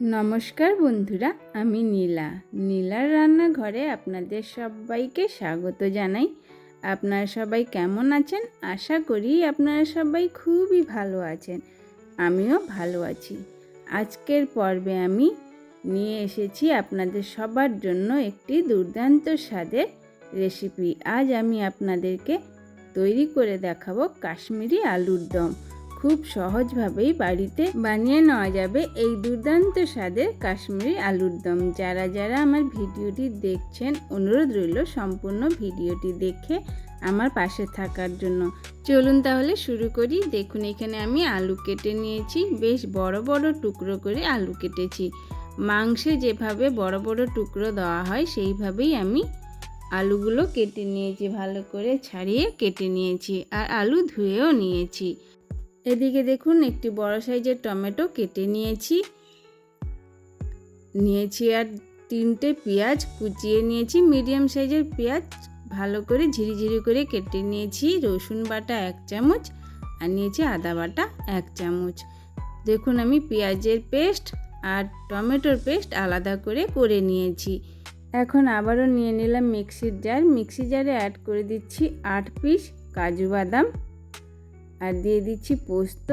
নমস্কার বন্ধুরা, আমি নীলা। নীলার রান্নাঘরে আপনাদের সবাইকে স্বাগত জানাই। আপনারা সবাই কেমন আছেন? আশা করি আপনারা সবাই খুবই ভালো আছেন। আমিও ভালো আছি। আজকের পর্বে আমি নিয়ে এসেছি আপনাদের সবার জন্য একটি দুর্দান্ত স্বাদের রেসিপি আজ আমি আপনাদেরকে তৈরি করে দেখাবো কাশ্মীরি আলুর দম। খুব সহজভাবেই বাড়িতে বানিয়ে নেওয়া যাবে এই দুর্দান্ত স্বাদের কাশ্মীরি আলুর দম। যারা যারা আমার ভিডিওটি দেখছেন, অনুরোধ রইল সম্পূর্ণ ভিডিওটি দেখে আমার পাশে থাকার জন্য। চলুন তাহলে শুরু করি। দেখুন, এখানে আমি আলু কেটে নিয়েছি। বেশ বড় বড় টুকরো করে আলু কেটেছি। মাংসে যেভাবে বড় বড় টুকরো দেওয়া হয়, সেইভাবেই আমি আলুগুলো কেটে নিয়েছি, ভালো করে ছাড়িয়ে কেটে নিয়েছি। আর আলু ধুয়েও নিয়েছি। এদিকে দেখুন একটি বড় সাইজের টমেটো কেটে নিয়েছি। নিয়েছি আর তিনটে পেঁয়াজ কুচিয়ে নিয়েছি। মিডিয়াম সাইজের পেঁয়াজ ভালো করে ঝিরিঝিরি করে কেটে নিয়েছি। রসুন বাটা এক চামচ আর নিয়েছি আদা বাটা এক চামচ। দেখুন আমি পেঁয়াজের পেস্ট আর টমেটোর পেস্ট আলাদা করে করে নিয়েছি। এখন আবারও নিয়ে নিলাম মিক্সির জার। মিক্সি জারে অ্যাড করে দিচ্ছি আট পিস কাজু বাদাম। আর দিয়ে দিচ্ছি পোস্ত।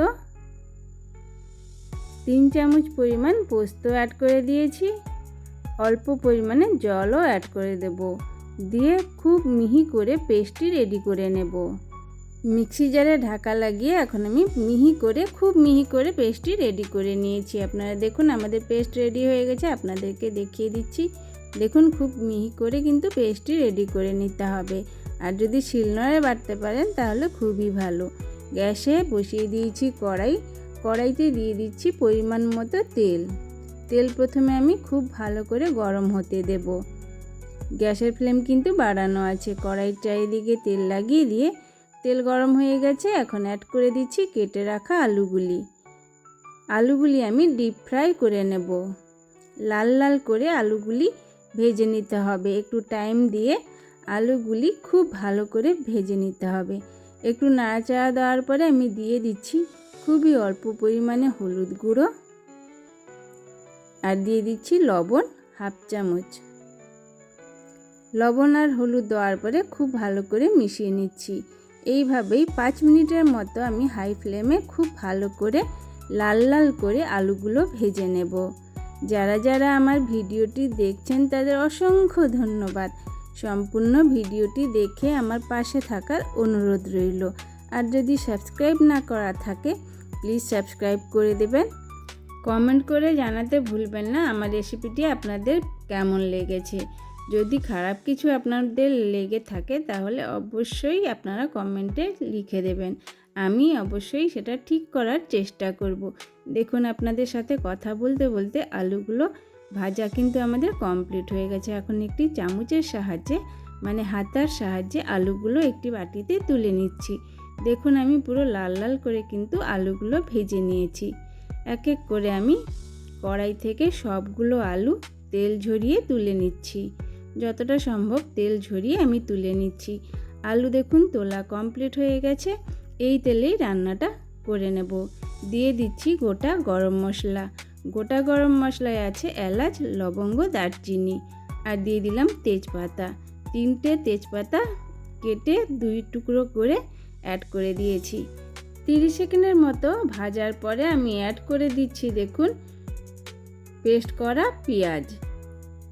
তিন চামচ পরিমাণ পোস্ত অ্যাড করে দিয়েছি। অল্প পরিমাণে জলও অ্যাড করে দেব। দিয়ে খুব মিহি করে পেস্টটি রেডি করে নেব। মিক্সি জারে ঢাকা লাগিয়ে এখন আমি মিহি করে, খুব মিহি করে পেস্টটি রেডি করে নিয়েছি। আপনারা দেখুন আমাদের পেস্ট রেডি হয়ে গেছে, আপনাদেরকে দেখিয়ে দিচ্ছি। দেখুন খুব মিহি করে কিন্তু পেস্টটি রেডি করে নিতে হবে। আর যদি শিলনোড়ে বাটতে পারেন তাহলে খুবই ভালো। গ্যাসে বসিয়ে দিয়েছি কড়াই। কড়াইতে দিয়ে দিচ্ছি পরিমাণ মতো তেল। তেল প্রথমে আমি খুব ভালো করে গরম হতে দেব। গ্যাসের ফ্লেম কিন্তু বাড়ানো আছে। কড়াইয়ের চারিদিকে তেল লাগিয়ে দিয়ে তেল গরম হয়ে গেছে। এখন অ্যাড করে দিচ্ছি কেটে রাখা আলুগুলি। আলুগুলি আমি ডিপ ফ্রাই করে নেব। লাল লাল করে আলুগুলি ভেজে নিতে হবে। একটু টাইম দিয়ে আলুগুলি খুব ভালো করে ভেজে নিতে হবে। একটু নাড়াচাড়া দেওয়ার পরে আমি দিয়ে দিচ্ছি খুবই অল্প পরিমাণে হলুদ গুঁড়ো। আর দিয়ে দিচ্ছি লবণ হাফ চামচ। লবণ আর হলুদ দেওয়ার পরে খুব ভালো করে মিশিয়ে নিচ্ছি। এইভাবেই পাঁচ মিনিটের মতো আমি হাই ফ্লেমে খুব ভালো করে লাল লাল করে আলুগুলো ভেজে নেব। যারা যারা আমার ভিডিওটি দেখছেন তাদের অসংখ্য ধন্যবাদ। সম্পূর্ণ ভিডিওটি দেখে আমার পাশে থাকার অনুরোধ রইল। আর যদি সাবস্ক্রাইব না করা থাকে, প্লিজ সাবস্ক্রাইব করে দেবেন। কমেন্ট করে জানাতে ভুলবেন না, আমার রেসিপিটি আপনাদের কেমন লেগেছে? যদি খারাপ কিছু আপনাদের লেগে থাকে, তাহলে অবশ্যই আপনারা কমেন্টে লিখে দেবেন। আমি অবশ্যই সেটা ঠিক করার চেষ্টা করব। দেখুন, আপনাদের সাথে কথা বলতে বলতে আলুগুলো ভাজা কিন্তু আমাদের কমপ্লিট হয়ে গেছে। এখন একটি চামচের সাহায্যে মানে হাতার সাহায্যে আলুগুলো একটি বাটিতে তুলে নিচ্ছি। দেখুন, আমি পুরো লাল লাল করে কিন্তু আলুগুলো ভেজে নিয়েছি। এক এক করে আমি কড়াই থেকে সবগুলো আলু তেল ঝরিয়ে তুলে নিচ্ছি। যতটা সম্ভব তেল ঝরিয়ে আমি তুলে নিচ্ছি। আলু দেখুন তোলা কমপ্লিট হয়ে গেছে। এই তেলেই রান্নাটা করে নেব। দিয়ে দিচ্ছি গোটা গরম মশলা। গোটা গরম মশলায় আছে এলাচ, লবঙ্গ, দারচিনি আর দিয়ে দিলাম তেজপাতা। তিনটে তেজপাতা কেটে দুই টুকরো করে অ্যাড করে দিয়েছি। তিরিশ সেকেন্ডের মতো ভাজার পরে আমি অ্যাড করে দিচ্ছি দেখুন পেস্ট করা পেঁয়াজ।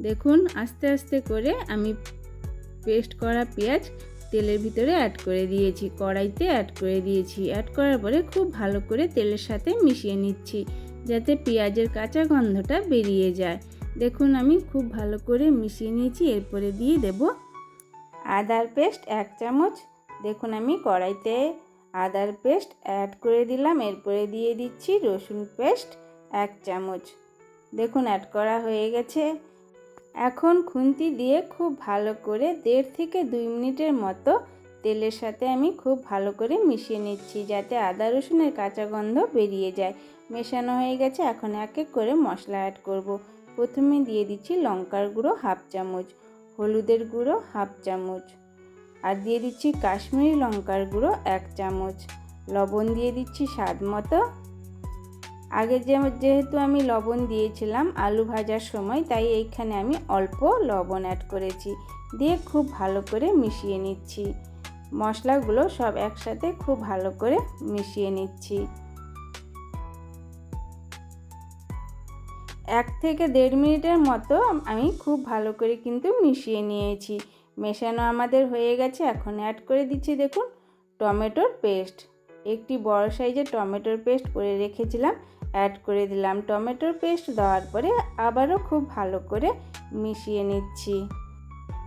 দেখুন, আস্তে আস্তে করে আমি পেস্ট করা পেঁয়াজ তেলের ভিতরে অ্যাড করে দিয়েছি, কড়াইতে অ্যাড করে দিয়েছি। অ্যাড করার পরে খুব ভালো করে তেলের সাথে মিশিয়ে নিচ্ছি। যাতে পেঁয়াজের কাঁচা গন্ধটা বেরিয়ে যায়। দেখুন, আমি খুব ভালো করে মিশিয়ে নিয়েছি, এরপরে দিয়ে দেব আদার পেস্ট এক চামচ। দেখুন, আমি কড়াইতে আদার পেস্ট অ্যাড করে দিলাম, এরপরে দিয়ে দিচ্ছি রসুন পেস্ট এক চামচ। দেখুন, অ্যাড করা হয়ে গেছে। এখন খুন্তি দিয়ে খুব ভালো করে দেড় থেকে দুই মিনিটের মতো তেলের সাথে আমি খুব ভালো করে মিশিয়ে নিচ্ছি যাতে আদা রসুনের কাঁচা গন্ধ বেরিয়ে যায়। মেশানো হয়ে গেছে, এখন এক এক করে মশলা অ্যাড করব। প্রথমে দিয়ে দিচ্ছি লঙ্কার গুঁড়ো হাফ চামচ, হলুদের গুঁড়ো হাফ চামচ, আর দিয়ে দিচ্ছি কাশ্মীরি লঙ্কার গুঁড়ো এক চামচ। লবণ দিয়ে দিচ্ছি স্বাদ মতো। আগে যেহেতু আমি লবণ দিয়েছিলাম আলু ভাজার সময়, তাই এইখানে আমি অল্প লবণ অ্যাড করেছি। দিয়ে খুব ভালো করে মিশিয়ে নিচ্ছি। মশলাগুলো সব একসাথে খুব ভালো করে মিশিয়ে নিচ্ছি। এক থেকে দেড় মিনিটের মতো আমি খুব ভালো করে কিন্তু মিশিয়ে নিয়েছি। মেশানো আমাদের হয়ে গেছে, এখন অ্যাড করে দিচ্ছি দেখুন, টমেটোর পেস্ট একটি বড় সাইজের টমেটোর পেস্ট করে রেখেছিলাম অ্যাড করে দিলাম। টমেটোর পেস্ট দেওয়ার পরে আবারও খুব ভালো করে মিশিয়ে নিচ্ছি।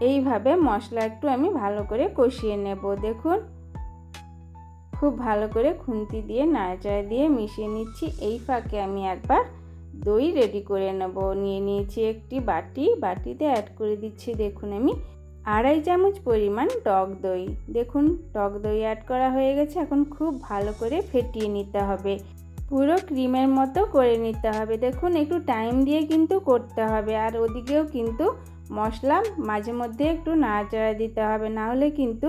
এইভাবে মশলা একটু আমি ভালো করে কষিয়ে নেব, দেখুন। খুব ভালো করে খুন্তি দিয়ে, নাড়াচাড়া দিয়ে মিশিয়ে নিচ্ছি। এই ফাঁকে আমি একবার দই রেডি করে নেব। নিয়ে নিয়েছি একটি বাটি। বাটিতে অ্যাড করে দিচ্ছি, দেখুন আমি, আড়াই চামচ পরিমাণ টক দই। দেখুন, টক দই অ্যাড করা হয়ে গেছে। এখন খুব ভালো করে ফেটিয়ে নিতে হবে। পুরো ক্রিমের মতো করে নিতে হবে। দেখুন, একটু টাইম দিয়ে কিন্তু করতে হবে। আর ওদিকেও কিন্তু মশলা মাঝে মধ্যে একটু নাড়াচাড়া দিতে হবে না হলে কিন্তু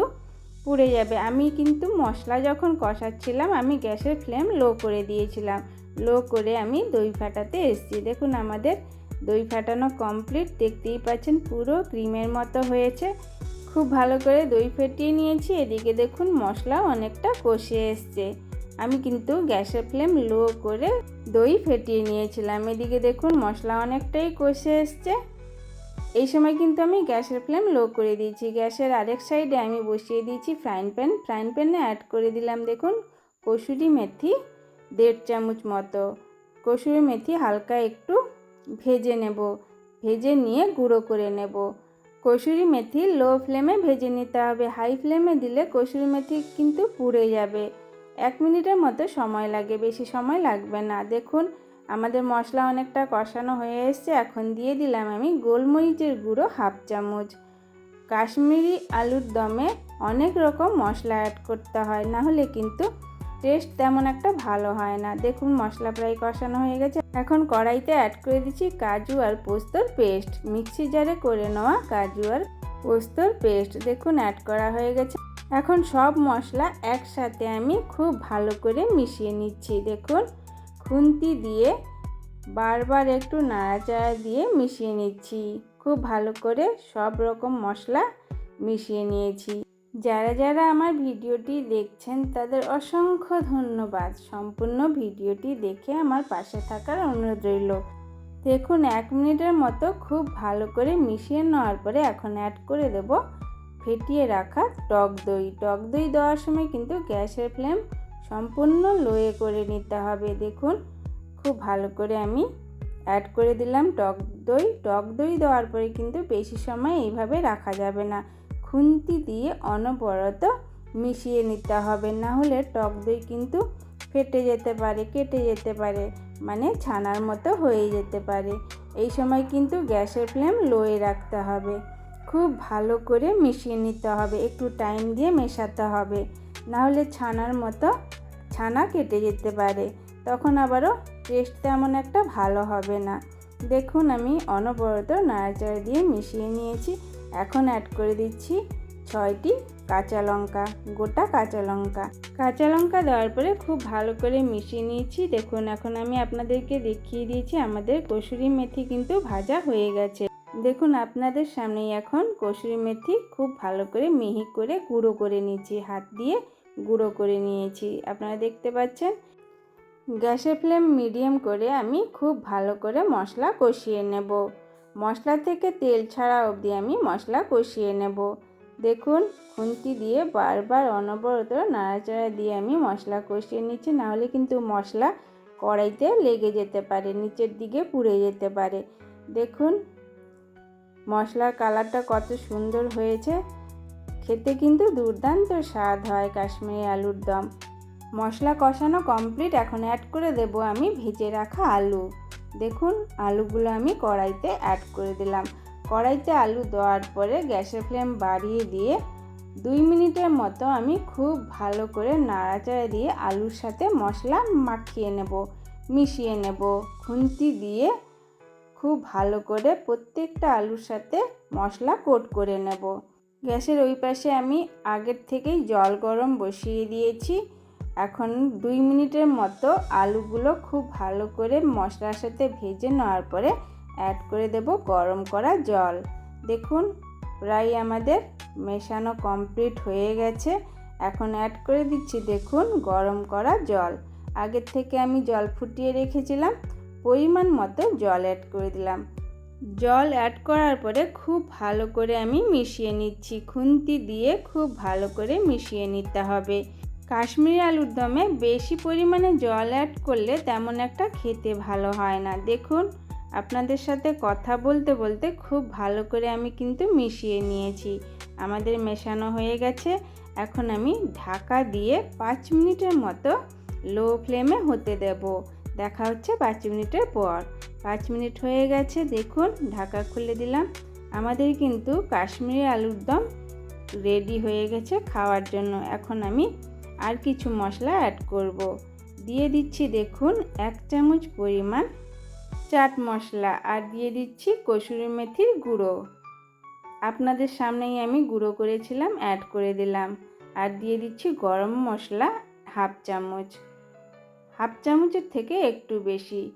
পুড়ে যাবে। আমি কিন্তু মশলা যখন কষাচ্ছিলাম, আমি গ্যাসের ফ্লেম লো করে দিয়েছিলাম। লো করে আমি দই ফাটাতে এসেছি। দেখুন আমাদের দই ফাটানো কমপ্লিট দেখতেই পাচ্ছেন পুরো ক্রিমের মতো হয়েছে। খুব ভালো করে দই ফেটিয়ে নিয়েছি। এদিকে দেখুন মশলা অনেকটা কষে এসছে। আমি কিন্তু গ্যাসের ফ্লেম লো করে দই ফেটিয়ে নিয়েছিলাম। এদিকে দেখুন মশলা অনেকটাই কষে এসছে। এই সময় কিন্তু আমি গ্যাসের ফ্লেম লো করে দিয়েছি। গ্যাসের আরেক সাইডে আমি বসিয়ে দিয়েছি ফ্রাইং প্যান ফ্রাইং প্যানে অ্যাড করে দিলাম দেখুন, কসুরি মেথি দেড় চামচ মতো। কসুরি মেথি হালকা একটু ভেজে নেব। ভেজে নিয়ে গুঁড়ো করে নেব। কসুরি মেথি লো ফ্লেমে ভেজে নিতে হবে। হাই ফ্লেমে দিলে কসুরি মেথি কিন্তু পুড়ে যাবে। এক মিনিটের মতো সময় লাগে, বেশি সময় লাগবে না। দেখুন আমাদের মশলা অনেকটা কষানো হয়ে এসছে, এখন দিয়ে দিলাম আমি গোলমরিচের গুঁড়ো হাফ চামচ। কাশ্মীরি আলুর দমে অনেক রকম মশলা অ্যাড করতে হয়, না হলে কিন্তু টেস্ট তেমন একটা ভালো হয় না। দেখুন মশলা প্রায় কষানো হয়ে গেছে। এখন কড়াইতে অ্যাড করে দিচ্ছি কাজু আর পোস্তর পেস্ট মিক্সি জারে করে নেওয়া কাজু আর পোস্তর পেস্ট দেখুন অ্যাড করা হয়ে গেছে। এখন সব মশলা একসাথে আমি খুব ভালো করে মিশিয়ে নিচ্ছি, দেখুন। খুন্তি দিয়ে বারবার একটু নাড়াচাড়া দিয়ে মিশিয়ে নিচ্ছি। খুব ভালো করে সব রকম মশলা মিশিয়ে নিয়েছি। যারা যারা আমার ভিডিওটি দেখছেন, তাদের অসংখ্য ধন্যবাদ। সম্পূর্ণ ভিডিওটি দেখে আমার পাশে থাকার অনুরোধ রইল। দেখুন, এক মিনিটের মতো খুব ভালো করে মিশিয়ে নেওয়ার পরে এখন অ্যাড করে দেব ফেটিয়ে রাখা টক দই। টক দই দেওয়ার সময় কিন্তু গ্যাসের ফ্লেম সম্পূর্ণ লোয়ে করে নিতে হবে, দেখুন। খুব ভালো করে আমি অ্যাড করে দিলাম টক দই। টক দই দেওয়ার পরে কিন্তু বেশি সময় এইভাবে রাখা যাবে না। খুন্তি দিয়ে অনবরত মিশিয়ে নিতে হবে, না হলে টক দই কিন্তু ফেটে যেতে পারে, কেটে যেতে পারে মানে ছানার মতো হয়ে যেতে পারে। এই সময় কিন্তু গ্যাসের ফ্লেম লোয়ে রাখতে হবে। খুব ভালো করে মিশিয়ে নিতে হবে। একটু টাইম দিয়ে মেশাতে হবে। না হলে ছানার মতো ছানা কেটে যেতে পারে। তখন আবারও টেস্ট তেমন একটা ভালো হবে না। দেখুন, আমি অনবরত নাড়াচাড়া দিয়ে মিশিয়ে নিয়েছি। এখন অ্যাড করে দিচ্ছি ছয়টি কাঁচা লঙ্কা, গোটা কাঁচা লঙ্কা। কাঁচা লঙ্কা দেওয়ার পরে খুব ভালো করে মিশিয়ে নিয়েছি। দেখুন, এখন আমি আপনাদেরকে দেখিয়ে দিয়েছি, আমাদের কসুরি মেথি কিন্তু ভাজা হয়ে গেছে। দেখুন, আপনাদের সামনেই এখন কসুরি মেথি খুব ভালো করে মিহি করে গুঁড়ো করে নিয়েছি। হাত দিয়ে গুঁড়ো করে নিয়েছি। আপনারা দেখতে পাচ্ছেন, গ্যাসের ফ্লেম মিডিয়াম করে আমি খুব ভালো করে মশলা কষিয়ে নেব। মশলা থেকে তেল ছাড়া অবধি আমি মশলা কষিয়ে নেব। দেখুন, খুন্তি দিয়ে বারবার অনবরত নাড়াচাড়া দিয়ে আমি মশলা কষিয়ে নিচ্ছি। নাহলে কিন্তু মশলা কড়াইতে লেগে যেতে পারে, নিচের দিকে পুড়ে যেতে পারে। দেখুন মশলার কালারটা কত সুন্দর হয়েছে। খেতে কিন্তু দুর্দান্ত স্বাদ হয় কাশ্মীরি আলুর দম। মশলা কষানো কমপ্লিট এখন অ্যাড করে দেব আমি ভেজে রাখা আলু। দেখুন, আলুগুলো আমি কড়াইতে অ্যাড করে দিলাম। কড়াইতে আলু দেওয়ার পরে গ্যাসের ফ্লেম বাড়িয়ে দিয়ে দুই মিনিটের মতো আমি খুব ভালো করে নাড়াচাড়া দিয়ে আলুর সাথে মশলা মাখিয়ে নেব, মিশিয়ে নেব। খুন্তি দিয়ে খুব ভালো করে প্রত্যেকটা আলুর সাথে মশলা কোট করে নেব। গ্যাসের ওই পাশে আমি আগের থেকেই জল গরম বসিয়ে দিয়েছি। এখন দুই মিনিটের মতো আলুগুলো খুব ভালো করে মশলার সাথে ভেজে নেওয়ার পরে অ্যাড করে দেব গরম করা জল। দেখুন, প্রায় আমাদের মেশানো কমপ্লিট হয়ে গেছে। এখন অ্যাড করে দিচ্ছি, দেখুন, গরম করা জল। আগের থেকে আমি জল ফুটিয়ে রেখেছিলাম। পরিমাণ মতো জল অ্যাড করে দিলাম। জল অ্যাড করার পরে খুব ভালো করে আমি মিশিয়ে নিচ্ছি। খুন্তি দিয়ে খুব ভালো করে মিশিয়ে নিতে হবে। কাশ্মীরি আলুর দমে বেশি পরিমাণে জল অ্যাড করলে তেমন একটা খেতে ভালো হয় না। দেখুন, আপনাদের সাথে কথা বলতে বলতে খুব ভালো করে আমি কিন্তু মিশিয়ে নিয়েছি। আমাদের মেশানো হয়ে গেছে। এখন আমি ঢাকা দিয়ে পাঁচ মিনিটের মতো লো ফ্লেমে হতে দেব। দেখা হচ্ছে পাঁচ মিনিটের পর। পাঁচ মিনিট হয়ে গেছে, দেখুন, ঢাকা খুলে দিলাম। আমাদের কিন্তু কাশ্মীরি আলুর দম রেডি হয়ে গেছে খাওয়ার জন্য। এখন আমি আর কিছু মশলা অ্যাড করব। দিয়ে দিচ্ছি, দেখুন, এক চামচ পরিমাণ চাট মশলা আর দিয়ে দিচ্ছি কসুরি মেথির গুঁড়ো। আপনাদের সামনেই আমি গুঁড়ো করেছিলাম অ্যাড করে দিলাম। আর দিয়ে দিচ্ছি গরম মশলা হাফ চামচ। হাফ চামচের থেকে একটু বেশি।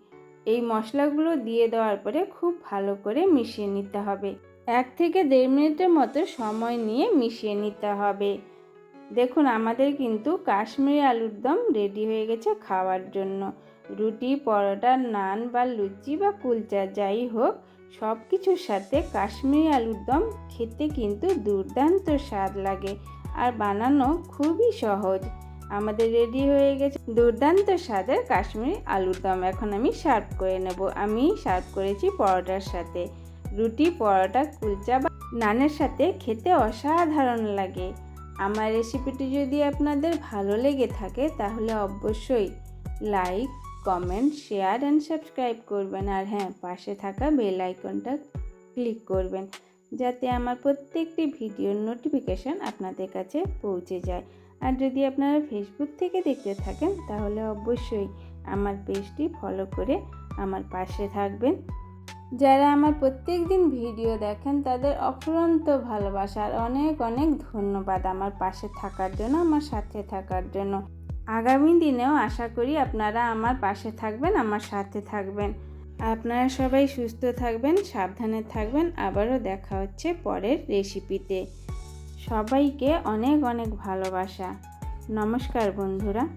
এই মশলাগুলো দিয়ে দেওয়ার পরে খুব ভালো করে মিশিয়ে নিতে হবে। এক থেকে দেড় মিনিটের মতো সময় নিয়ে মিশিয়ে নিতে হবে। দেখুন, আমাদের কিন্তু কাশ্মীরি আলুর দম রেডি হয়ে গেছে খাওয়ার জন্য। রুটি, পরোটা, নান বা লুচি বা কুলচা যাই হোক সব কিছুর সাথে কাশ্মীরি আলুর দম খেতে কিন্তু দুর্দান্ত স্বাদ লাগে। আর বানানো খুবই সহজ। আমাদের রেডি হয়ে গেছে। দুর্দান্ত স্বাদের কাশ্মীরি আলুর দম। এখন আমি সার্ভ করে নেব। আমি সার্ভ করেছি পরোটার সাথে। রুটি, পরোটা, কুলচা বা নানের সাথে খেতে অসাধারণ লাগে। আমার রেসিপিটি যদি আপনাদের ভালো লেগে থাকে, তাহলে অবশ্যই like comment share and subscribe করবেন। আর হ্যাঁ পাশে থাকা বেল আইকনটা ক্লিক করবেন। যাতে আমার প্রত্যেকটি ভিডিওর নোটিফিকেশান আপনাদের কাছে পৌঁছে যায়। আর যদি আপনারা ফেসবুক থেকে দেখতে থাকেন, তাহলে অবশ্যই আমার পেজটি ফলো করে আমার পাশে থাকবেন। যারা আমার প্রত্যেক দিন ভিডিও দেখেন, তাদের অফুরন্ত ভালোবাসা আর অনেক অনেক ধন্যবাদ আমার পাশে থাকার জন্য, আমার সাথে থাকার জন্য। আগামী দিনেও আশা করি আপনারা আমার পাশে থাকবেন, আমার সাথে থাকবেন। আপনারা সবাই সুস্থ থাকবেন, সাবধানে থাকবেন। আবারও দেখা হচ্ছে পরের রেসিপিতে সবাইকে অনেক অনেক ভালোবাসা। নমস্কার বন্ধুরা।